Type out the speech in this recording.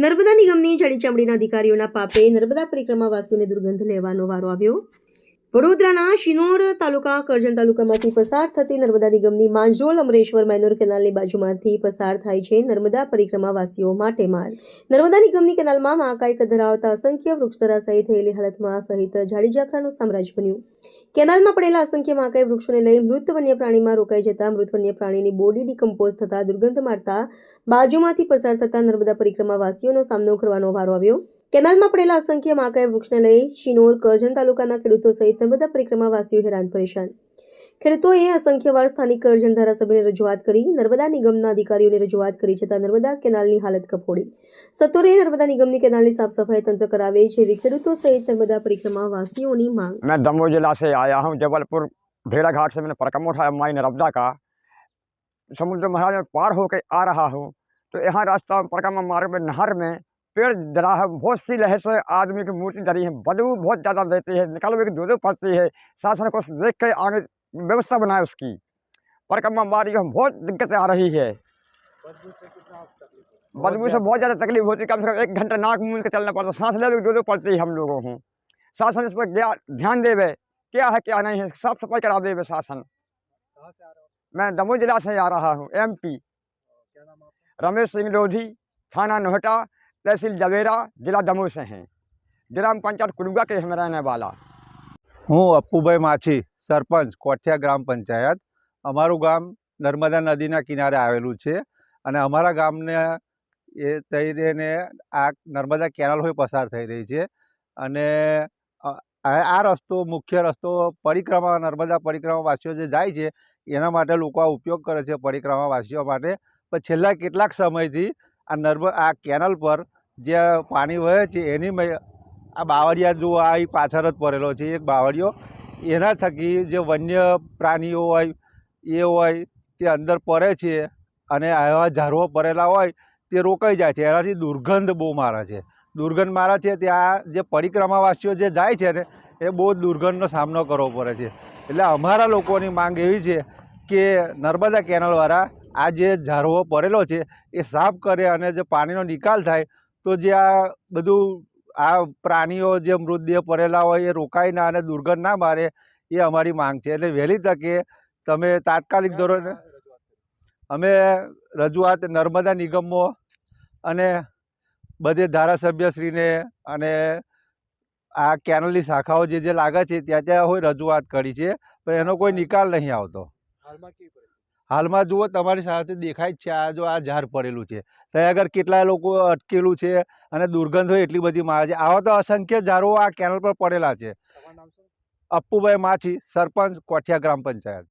નર્મદા નિગમની જાડી ચામડીના અધિકારીઓના પાપે નર્મદા પરિક્રમાવાસીઓને દુર્ગંધ લેવાનો વારો આવ્યો. વડોદરાના શિનોર તાલુકા, કરજણ તાલુકામાંથી પસાર થતી નર્મદા નિગમની માંજરોલ અમરેશ્વર માઇનોર કેનાલની બાજુમાંથી પસાર થાય છે નર્મદા પરિક્રમાવાસીઓ માટે માર્ગ. નર્મદા નિગમની કેનાલમાં મહાકાય ધરાવતા અસંખ્ય વૃક્ષ ધરાશાયી થયેલી હાલતમાં સહિત જાડી જાખરાનું સામ્રાજ્ય બન્યું. કેનાલમાં પડેલા અસંખ્ય મહાકાય વૃક્ષોને લઈ મૃત વન્ય પ્રાણીમાં રોકાઈ જતા મૃત વન્ય પ્રાણીની બોડી ડિકમ્પોઝ થતા દુર્ગંધ મારતા બાજુમાંથી પસાર થતા નર્મદા પરિક્રમાવાસીઓનો સામનો કરવાનો વારો આવ્યો. કેનાલમાં પડેલા અસંખ્ય મહાકાય વૃક્ષને લઈ શિનોર કરજણ તાલુકાના ખેડૂતો સહિત નર્મદા પરિક્રમાવાસીઓ હેરાન પરેશાન. ખેડૂતોએ અસંખ્ય વાર સ્થાનિક કરજણ ધારાસભ્યને રજૂઆત કરી નર્મદા નિગમના અધિકારીઓને રજૂઆત કરી છતાં નર્મદા કેનાલની હાલત કફોડી સત્વરે નર્મદા નિગમની કેનાલની સાફ સફાઈ તંત્ર કરાવે જેવી ખેડૂતો સહિત નર્મદા પરિક્રમાવાસીઓની માંગ मैं दमोह जिला से आया हूँ जबलपुर भेड़ा घाट से मैंने परिक्रमा उठाया माई नर्मदा का समुद्र महाराज में पार होकर आ रहा हूँ तो यहाँ रास्ता में परिक्रमा मार्ग में नहर में पेड़ डरा है बहुत सी लहर से आदमी की मूर्ति डरी है बदबू बहुत ज़्यादा देती है निकलने की दूर पड़ती है शासन को देख के आगे व्यवस्था बनाए उसकी। परिक्रमा बारी हम बहुत दिक्कत आ रही है। बदबू से बहुत ज़्यादा तकलीफ़ होती है। कम से कम एक घंटा नाक मूल के चलना पड़ता सांस ले जो जो पड़ती है हम लोगों को। शासन इस पर ध्यान देवे, क्या है, क्या नहीं है, साफ़ सफ़ाई करा देवे शासन। मैं दमोह जिला से आ रहा हूँ, एम पी। रमेश सिंह लोधी, थाना नोहटा, तहसील जवेरा जिला दमोह से हैं। ग्राम पंचायत कुलुगा के हमें रहने वाला। हूँ अप्पू भाई माछी સરપંચ, કોઠિયા ગ્રામ પંચાયત. અમારું ગામ નર્મદા નદીના કિનારે આવેલું છે અને અમારા ગામને એ થઈ રહીને આ નર્મદા કેનાલ હોય પસાર થઈ રહી છે. અને આ રસ્તો મુખ્ય રસ્તો પરિક્રમા, નર્મદા પરિક્રમાવાસીઓ જે જાય છે, એના માટે લોકો આ ઉપયોગ કરે છે પરિક્રમાવાસીઓ માટે. પણ છેલ્લા કેટલાક સમયથી આ નર્મ, આ કેનલ પર જે પાણી વહે છે, એની આ બાવળિયા જો આ પાછળ જ પડેલો છે એક બાવળિયો. એના થકી જે વન્ય પ્રાણીઓ હોય, એ હોય, તે અંદર પડે છે અને આવા ઝાડવો પડેલા હોય, તે રોકાઈ જાય છે. એનાથી દુર્ગંધ બહુ મારે છે. દુર્ગંધ મારે છે ત્યાં જે પરિક્રમાવાસીઓ જે જાય છે ને, એ બહુ દુર્ગંધનો સામનો કરવો પડે છે. એટલે અમારા લોકોની માંગ એવી છે કે નર્મદા કેનલવાળા આ જે ઝાડવો પડેલો છે, એ સાફ કરે અને જે પાણીનો નિકાલ થાય, તો જે આ બધું આ પ્રાણીઓ જે મૃતદેહ પડેલા હોય એ રોકાય ના અને દુર્ગંધ ના મારે એ અમારી માંગ છે. એટલે વહેલી તકે તમે તાત્કાલિક ધોરણે અમે રજૂઆત નર્મદા નિગમો અને બધે ધારાસભ્યશ્રીને અને આ કેનલની શાખાઓ જે જે લાગે છે ત્યાં ત્યાં હોય રજૂઆત કરી છે. પણ એનો કોઈ નિકાલ નહીં આવતો. હાલમાં હાલમાં જુઓ તમારી સાથે દેખાય જ છે આ જો આ ઝાડ પડેલું છે. ત્યાં આગળ કેટલાય લોકો અટકેલું છે અને દુર્ગંધ હોય એટલી બધી મારે છે. આવા તો અસંખ્ય ઝાડો આ કેનલ પર પડેલા છે. અપ્પુભાઈ માછી સરપંચ કોઠિયા ગ્રામ પંચાયત.